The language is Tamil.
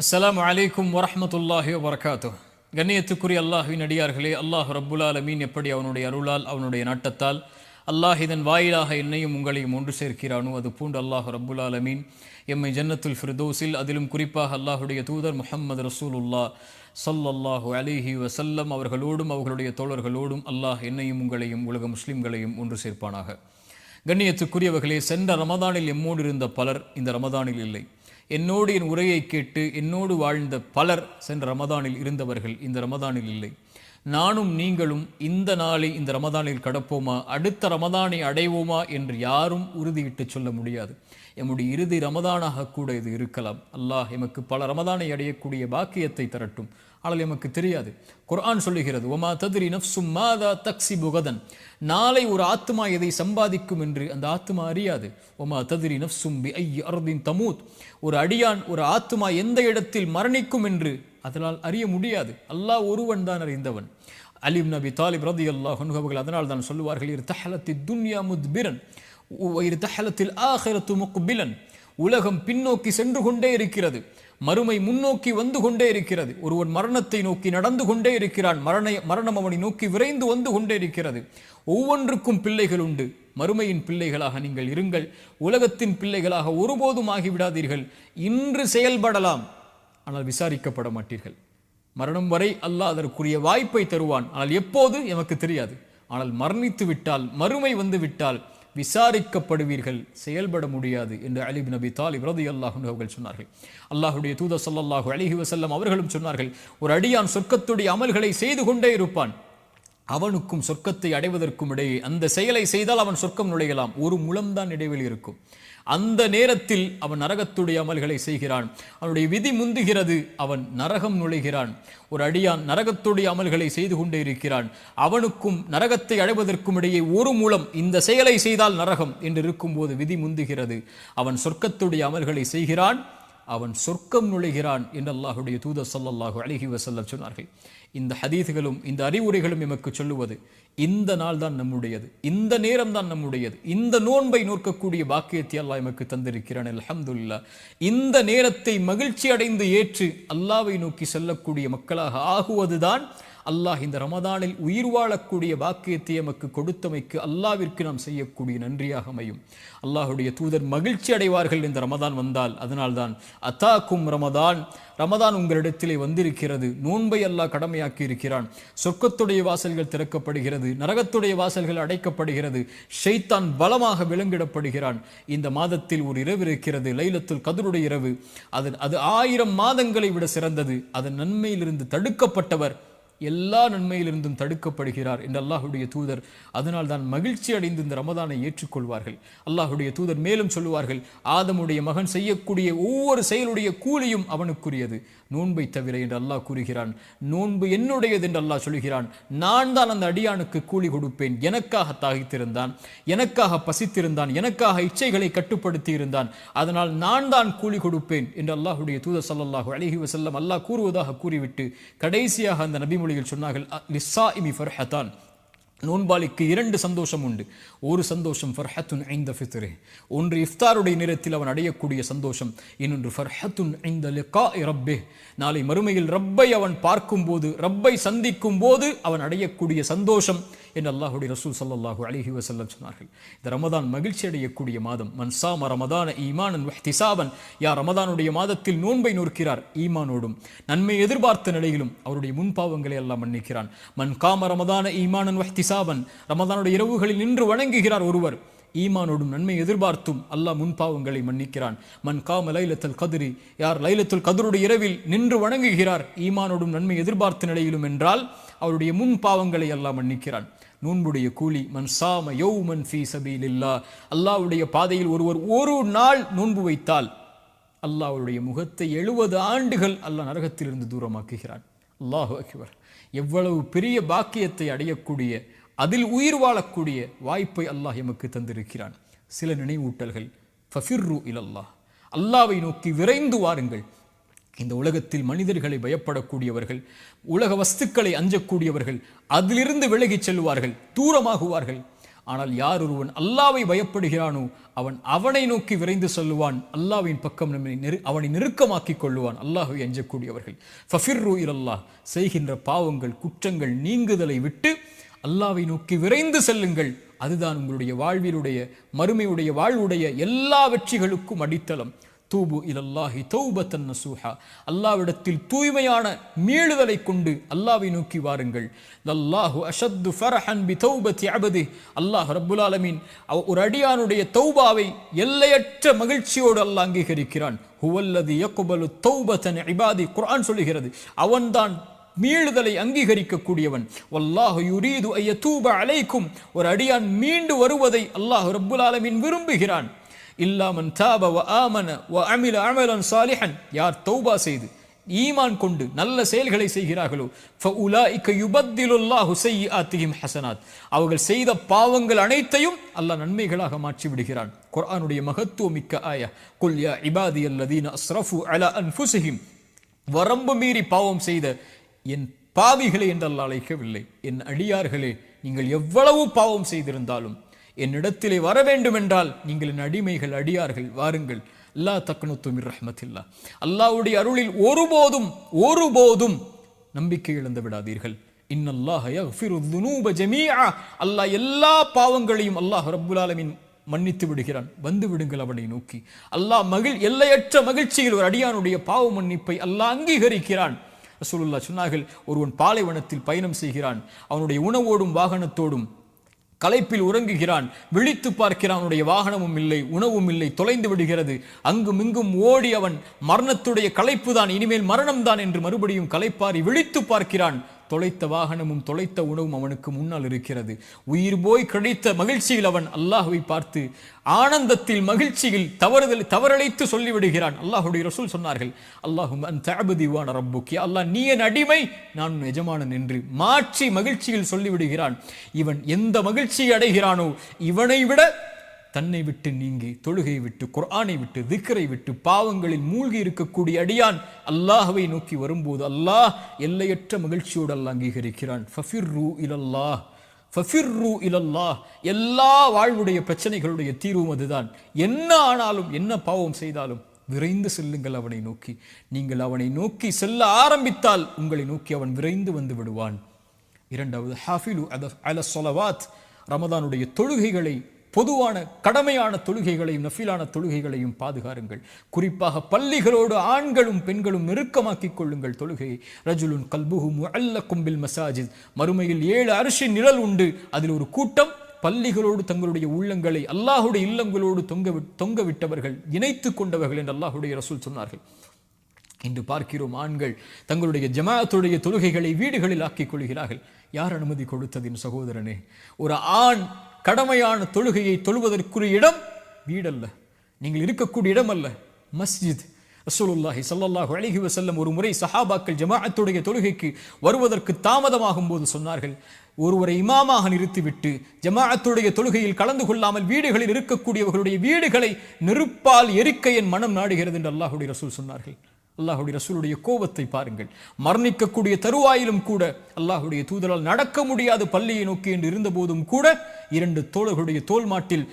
அஸ்லாம் அலைக்கும் வரமத்துல்லாஹி வரகாத்து கண்ணியத்துக்குரிய அல்லாஹ்வின் அடியார்களே அல்லாஹ் ரப்புல் ஆலமீன் எப்படி அவனுடைய அருளால் அவனுடைய நாட்டத்தால் அல்லாஹ் இதன் வாயிலாக என்னையும் உங்களையும் ஒன்று சேர்க்கிறானோ அது பூண்டு அல்லாஹ் ரப்புல் ஆலமீன். எம்மை ஜன்னத்துல் ஃபிர்தோஸில் அதிலும் குறிப்பாக அல்லாஹுடைய தூதர் முஹம்மது ரசூலுல்லா சல்லல்லாஹு அலிஹி வசல்லம் அவர்களோடும் அவர்களுடைய தோழர்களோடும் அல்லாஹ் என்னையும் உங்களையும் உலக முஸ்லிம்களையும் ஒன்று சேர்ப்பானாக. கண்ணியத்துக்குரியவர்களே சென்ற ரமதானில் எம்மோடு இருந்த பலர் இந்த ரமதானில் இல்லை. என்னோடு என் உரையை கேட்டு என்னோடு வாழ்ந்த பலர் சென்ற ரமதானில் இருந்தவர்கள் இந்த ரமதானில் இல்லை. நானும் நீங்களும் இந்த நாளை இந்த ரமதானில் கடப்போமா? அடுத்த ரமதானை அடைவோமா? என்று யாரும் உறுதியிட்டு சொல்ல முடியாது. எம்முடைய இறுதி ரமதானாக கூட இது இருக்கலாம். அல்லாஹ் எமக்கு பல ரமதானை அடையக்கூடிய பாக்கியத்தை தரட்டும். ஆனால் எமக்கு தெரியாது. குர்ஆன் சொல்லுகிறது ஒமா ததிரி நஃப்சும் மாதா தக்சி புகதன் நாளை ஒரு ஆத்மா எதை சம்பாதிக்கும் என்று அந்த ஆத்மா அறியாது. ஒமா ததிரி நஃப்சும் பி ஐ அர்தின் தமூத். ஒரு அடியான் ஒரு ஆத்மா எந்த இடத்தில் மரணிக்கும் என்று அதனால் அறிய முடியாது. அல்லாஹ் ஒருவன் தான் அறிந்தவன். அலிம் நபி தாலிப் ரதி அல்லாஹ் அவர்கள் அதனால் தான் சொல்லுவார்கள் இரு தஹலத்தி துன்யா முத்பிரன். இரு தஹலத்தில் ஆஹரத்து முக்பிலன். உலகம் பின்னோக்கி சென்று கொண்டே இருக்கிறது. மறுமை முன்னோக்கி வந்து கொண்டே இருக்கிறது. ஒருவன் மரணத்தை நோக்கி நடந்து கொண்டே இருக்கிறான். மரண மரணம் அவனை நோக்கி விரைந்து வந்து கொண்டே இருக்கிறது. ஒவ்வொன்றுக்கும் பிள்ளைகள் உண்டு. மறுமையின் பிள்ளைகளாக நீங்கள் இருங்கள். உலகத்தின் பிள்ளைகளாக ஒருபோதும் ஆகிவிடாதீர்கள். இன்று செயல்படலாம். ஆனால் விசாரிக்கப்பட மாட்டீர்கள். மரணம் வரை அல்லாஹ் அதற்குரிய வாய்ப்பை தருவான். ஆனால் எப்போது? எமக்கு தெரியாது. ஆனால் மரணித்து விட்டால் மறுமை வந்து விட்டால் விசாரிக்கப்படுவீர்கள் செயல்பட முடியாது என்று அலிப் நபி தாலிப் ரதி அல்லாஹு அவர்கள் சொன்னார்கள். அல்லாஹுடைய தூத சொல்லல்லாஹு அலிஹி வசல்லம் அவர்களும் சொன்னார்கள் ஒரு அடியான் சொர்க்கத்துடைய அமல்களை செய்து கொண்டே இருப்பான். அவனுக்கும் சொர்க்கத்தை அடைவதற்கும் இடையே அந்த செயலை செய்தால் அவன் சொர்க்கம் நுழையலாம். ஒரு முழம்தான் இடைவெளி இருக்கும். அந்த நேரத்தில் அவன் நரகத்துடைய அமல்களை செய்கிறான். அவனுடைய விதி முந்துகிறது. அவன் நரகம் நுழைகிறான். ஒரு அடியான் நரகத்துடைய அமல்களை செய்து கொண்டே இருக்கிறான். அவனுக்கும் நரகத்தை அடைவதற்கும் இடையே ஒரு மூலம் இந்த செயலை செய்தால் நரகம் என்று இருக்கும்போது விதி முந்துகிறது. அவன் சொர்க்கத்துடைய அமல்களை செய்கிறான். அவன் சொர்க்கம் நுழைகிறான் என்று அல்லாஹுடைய தூதர் சல்லல்லாஹு அழகி வசல்லம் சொன்னார்கள். இந்த ஹதீதுகளும் இந்த அறிவுரைகளும் எமக்கு சொல்லுவது இந்த நாள் தான் நம்முடையது இந்த நேரம் தான் நம்முடையது இந்த நோன்பை நோக்கக்கூடிய பாக்கியத்தை அல்லாஹ் எமக்கு தந்திருக்கிறான் அலமதுல்லா இந்த நேரத்தை மகிழ்ச்சி அடைந்து ஏற்று அல்லாவை நோக்கி செல்லக்கூடிய மக்களாக ஆகுவதுதான் அல்லாஹ் இந்த ரமதானில் உயிர் வாழக்கூடிய பாக்கியத்தை எமக்கு கொடுத்தமைக்கு அல்லாவிற்கு நாம் செய்யக்கூடிய நன்றியாக அமையும். அல்லாஹுடைய தூதர் மகிழ்ச்சி அடைவார்கள் இந்த ரமதான் வந்தால் அதனால்தான் அத்தாக்கும் ரமதான் ரமதான் உங்களிடத்திலே வந்திருக்கிறது. நோன்பை அல்லாஹ் கடமையாக்கி இருக்கிறான் சொர்க்கத்துடைய வாசல்கள் திறக்கப்படுகிறது. நரகத்துடைய வாசல்கள் அடைக்கப்படுகிறது. ஷைத்தான் பலமாக விலங்கிடப்படுகிறான் இந்த மாதத்தில் ஒரு இரவு இருக்கிறது லைலத்துல் கதருடைய இரவு. அது அது ஆயிரம் மாதங்களை விட சிறந்தது. அதன் நன்மையிலிருந்து தடுக்கப்பட்டவர் எல்லா நன்மையிலிருந்தும் தடுக்கப்படுகிறார் என்று அல்லாஹுடைய தூதர். அதனால் தான் மகிழ்ச்சி அடைந்து இந்த ரமதானை ஏற்றுக்கொள்வார்கள். அல்லாஹுடைய தூதர் மேலும் சொல்லுவார்கள் ஆதமுடைய மகன் செய்யக்கூடிய ஒவ்வொரு செயலுடைய கூலியும் அவனுக்குரியது. நோன்பை தவிர என்று அல்லாஹ் கூறுகிறான். நோன்பு என்னுடையது என்று அல்லாஹ் சொல்கிறான். நான் தான் அந்த அடியானுக்கு கூலி கொடுப்பேன். எனக்காக தாகித்திருந்தான். எனக்காக பசித்திருந்தான். எனக்காக இச்சைகளை கட்டுப்படுத்தி இருந்தான் அதனால் நான் தான் கூலி கொடுப்பேன். என்று அல்லாஹுடைய தூதர் சல்லாஹூ அழகி வசல்லம் அல்லாஹ் கூறுவதாக கூறிவிட்டு கடைசியாக அந்த நபிமொழிகள் சொன்னார்கள் லிஸ்ஸா இமி ஃபர்ஹத்தான். நோன்பாளிக்கு இரண்டு சந்தோஷம் உண்டு. ஒரு சந்தோஷம் ஃபர்ஹத்துன் ஐந்த ஃபித்ரே. ஒன்று இஃப்தாருடைய நேரத்தில் அவன் அடையக்கூடிய சந்தோஷம். இன்னொன்று ஃபர்ஹத்துன் ஐந்த லிகா ரப்பே. நாளை மறுமையில் ரப்பை அவன் பார்க்கும்போது ரப்பை சந்திக்கும் போது அவன் அடையக்கூடிய சந்தோஷம். என்று அல்லாஹுடைய ரசூல் சல்லாஹூ அலிஹி வசல்லம் சொன்னார்கள். இந்த ரமதான் மகிழ்ச்சி அடையக்கூடிய மாதம். மன்சாம ரமதான ஈமானன் வஹ்திசாபன். யார் ரமதானுடைய மாதத்தில் நோன்பை நோக்கிறார் ஈமானோடும். நன்மை எதிர்பார்த்த நிலையிலும் அவருடைய முன்பாவங்களை எல்லாம் மன்னிக்கிறான். மன் காம ரமதான ஈமானன் வஹ்திசாபன். ரமதானுடைய இரவுகளில் நின்று வணங்குகிறார் ஒருவர். ஈமானோடும் நன்மை எதிர்பார்த்தும் அல்லாஹ் முன்பாவங்களை மன்னிக்கிறான். மன் காம லைலத்தல் கதிரி. யார் லைலத்துல் கதிருடைய இரவில் நின்று வணங்குகிறார் ஈமானோடும் நன்மை எதிர்பார்த்த நிலையிலும் என்றால் அவருடைய முன் பாவங்களை எல்லாம் மன்னிக்கிறான். நோன்புடைய கூலி மன் சாம ஃபி ஃபீ சபீலில்லா. அல்லாஹ்வுடைய பாதையில் ஒருவர் ஒரு நாள் நோன்பு வைத்தால் அல்லாஹ்வுடைய முகத்தை எழுபது ஆண்டுகள் அல்லாஹ் நரகத்திலிருந்து தூரமாக்குகிறான். அல்லாஹு அக்பர். எவ்வளவு பெரிய பாக்கியத்தை அடையக்கூடிய அதில் உயிர் வாழக்கூடிய வாய்ப்பை அல்லாஹ் எமக்கு தந்திருக்கிறான். சில நினைவூட்டல்கள் ஃபஃபிர்ரு இலல்லாஹ். அல்லாவை நோக்கி விரைந்து வாருங்கள். இந்த உலகத்தில் மனிதர்களை பயப்படக்கூடியவர்கள் உலக வஸ்துக்களை அஞ்சக்கூடியவர்கள் அதிலிருந்து விலகிச் செல்வார்கள் தூரமாகுவார்கள். ஆனால் யார் ஒருவன் அல்லாவை பயப்படுகிறானோ அவன் அவனை நோக்கி விரைந்து செல்லுவான். அல்லாவின் பக்கம் நம்மை நெரு அவனை நெருக்கமாக்கிக் கொள்ளுவான். அல்லாஹை அஞ்சக்கூடியவர்கள். ஃபஃபிர்ரு இரல்லா செய்கின்ற பாவங்கள் குற்றங்கள் நீங்குதலை விட்டு அல்லாவை நோக்கி விரைந்து செல்லுங்கள். அதுதான் உங்களுடைய வாழ்விலுடைய மறுமையுடைய வாழ்வுடைய எல்லா வெற்றிகளுக்கும் அடித்தளம். தூபு இலல்லாஹி தௌபத்தன் நசூஹா. அல்லாவிடத்தில் தூய்மையான மீளுதலை கொண்டு அல்லாவை நோக்கி வாருங்கள். அல்லாஹு அஷத்து ஃபரஹன் பி தௌபத்தி அபதி. அல்லாஹ் ரப்புல் ஆலமீன் ஒரு அடியானுடைய தௌபாவை எல்லையற்ற மகிழ்ச்சியோடு அல்லாஹ் அங்கீகரிக்கிறான். ஹுவல்லது யக்குபலு தௌபத்தன் இபாதி. குரான் சொல்லுகிறது அவன்தான் மீளுதலை அங்கீகரிக்கக்கூடியவன். வல்லாஹு யுரீது ஐய தூப அலைக்கும். ஒரு அடியான் மீண்டு வருவதை அல்லாஹ் ரப்புல் ஆலமீன் விரும்புகிறான். இல்லாமன் தாப வ ஆமன வ அமில அமலன் சாலிஹன் யார் தௌபா செய்து ஈமான் கொண்டு நல்ல செயல்களை செய்கிறார்களோ ஃபஉலாஇக யுபத்திலுல்லாஹு செய்யிஆத்திஹிம் ஹசனாத் அவர்கள் செய்த பாவங்கள் அனைத்தையும் அல்லாஹ் நன்மைகளாக மாற்றி விடுகிறான். குர்ஆனுடைய மகத்துவமிக்க ஆயா. குல் யா இபாதியல்லதீன அஸ்ரஃபு அலா அன்ஃபுஸிஹிம் வரம்பு மீறி பாவம் செய்த என் பாவிகளை என்று அழைக்கவில்லை. என் அடியார்களே நீங்கள் எவ்வளவு பாவம் செய்திருந்தாலும் என்னிடத்திலே வர வேண்டும் என்றால் நீங்கள் என் அடிமைகள் அடியார்கள் வாருங்கள். அல்லா தக்கனுத்துமிர் ரஹமத்தில்லா. அல்லாவுடைய அருளில் ஒருபோதும் ஒருபோதும் நம்பிக்கை இழந்து விடாதீர்கள். அல்லாஹ் எல்லா பாவங்களையும் அல்லாஹ் ரபுல்லாலமின் மன்னித்து விடுகிறான். வந்து விடுங்கள் அவனை நோக்கி. அல்லாஹ் மகிழ் எல்லையற்ற மகிழ்ச்சியில் ஒரு அடியானுடைய பாவ மன்னிப்பை அல்லாஹ் அங்கீகரிக்கிறான். ரசூலுல்லா சொன்னார்கள் ஒருவன் பாலைவனத்தில் பயணம் செய்கிறான். அவனுடைய உணவோடும் வாகனத்தோடும் களைப்பில் உறங்குகிறான் விழித்து பார்க்கிறான் அவனுடைய வாகனமும் இல்லை உணவும் இல்லை தொலைந்து விடுகிறது. அங்கும் இங்கும் ஓடி அவன் மரணத்துடைய களைப்பு தான் இனிமேல் மரணம்தான் என்று மறுபடியும் களைப்பாரி விழித்து பார்க்கிறான். தொலைத்த வாகனமும் தொலைத்த உணவும் அவனுக்கு முன்னால் இருக்கிறது. உயிர் போய் கிடைத்த மகிழ்ச்சியில் அவன் அல்லாஹுவை பார்த்து ஆனந்தத்தில் மகிழ்ச்சியில் தவறுதல் தவறழைத்து சொல்லிவிடுகிறான். அல்லாஹுடைய ரசூல் சொன்னார்கள் அல்லாஹும் அன் தஅபுதிவான ரப்புக்கி அல்லாஹ் நீ என் அடிமை நான் எஜமானன் என்று மாற்றி மகிழ்ச்சியில் சொல்லிவிடுகிறான். இவன் எந்த மகிழ்ச்சியை அடைகிறானோ இவனை விட தன்னை விட்டு நீங்கி தொழுகை விட்டு குர்ஆனை விட்டு திக்கரை விட்டு பாவங்களில் மூழ்கி இருக்கக்கூடிய அடியான் அல்லாஹவை நோக்கி வரும்போது அல்லாஹ் எல்லையற்ற மகிழ்ச்சியோடு அல்ல அங்கீகரிக்கிறான். ஃபஃபிர்ரு இலல்லாஹ் ஃபஃபிர்ரு இலல்லாஹ். எல்லா வாழ்வுடைய பிரச்சனைகளுடைய தீர்வும் அதுதான். என்ன ஆனாலும் என்ன பாவம் செய்தாலும் விரைந்து செல்லுங்கள் அவனை நோக்கி. நீங்கள் அவனை நோக்கி செல்ல ஆரம்பித்தால் உங்களை நோக்கி அவன் விரைந்து வந்து விடுவான். இரண்டாவது ஹாஃபிலு அத அல சொலவாத். ரமதானுடைய தொழுகைகளை பொதுவான கடமையான தொழுகைகளையும் நஃபீலான தொழுகைகளையும் பாதுகாருங்கள். குறிப்பாக பள்ளிகளோடு ஆண்களும் பெண்களும் நெருக்கமாக்கிக் கொள்ளுங்கள் தொழுகையை. ரஜுலுன் கல்புகும் அல்ல கும்பில் மசாஜித். மறுமையில் ஏழு அரிசி நிழல் உண்டு. அதில் ஒரு கூட்டம். பள்ளிகளோடு தங்களுடைய உள்ளங்களை அல்லாஹுடைய இல்லங்களோடு தொங்க தொங்க விட்டவர்கள் இணைத்து கொண்டவர்கள் என்று அல்லாஹுடைய ரசூல் சொன்னார்கள். இன்று பார்க்கிறோம் ஆண்கள் தங்களுடைய ஜமாத்துடைய தொழுகைகளை வீடுகளில் ஆக்கிக் கொள்கிறார்கள். யார் அனுமதி கொடுத்ததின் சகோதரனே? ஒரு ஆண் கடமையான தொழுகையை தொழுவதற்குரிய இடம் வீடல்ல. நீங்கள் இருக்கக்கூடிய இடம் அல்ல மஸ்ஜித். ரசூலுல்லாஹி சல்லாஹு அழகி வசல்லம் ஒரு முறை சஹாபாக்கள் ஜமாஅத்துடைய தொழுகைக்கு வருவதற்கு தாமதமாகும் போது சொன்னார்கள் ஒருவரை இமாமாக நிறுத்திவிட்டு ஜமாஅத்துடைய தொழுகையில் கலந்து கொள்ளாமல் வீடுகளில் இருக்கக்கூடியவர்களுடைய வீடுகளை நெருப்பால் எரிக்க என் மனம் நாடுகிறது என்று அல்லாஹுடைய ரசூல் சொன்னார்கள். அல்லாஹுடைய ரசூலுடைய கோபத்தை பாருங்கள். மரணிக்கக்கூடிய தருவாயிலும் கூட அல்லாஹுடைய தூதரால் நடக்க முடியாத பள்ளியை நோக்கி என்று இருந்தபோதும் கூட இரண்டு தோழர்களுடைய தோல் மாட்டில்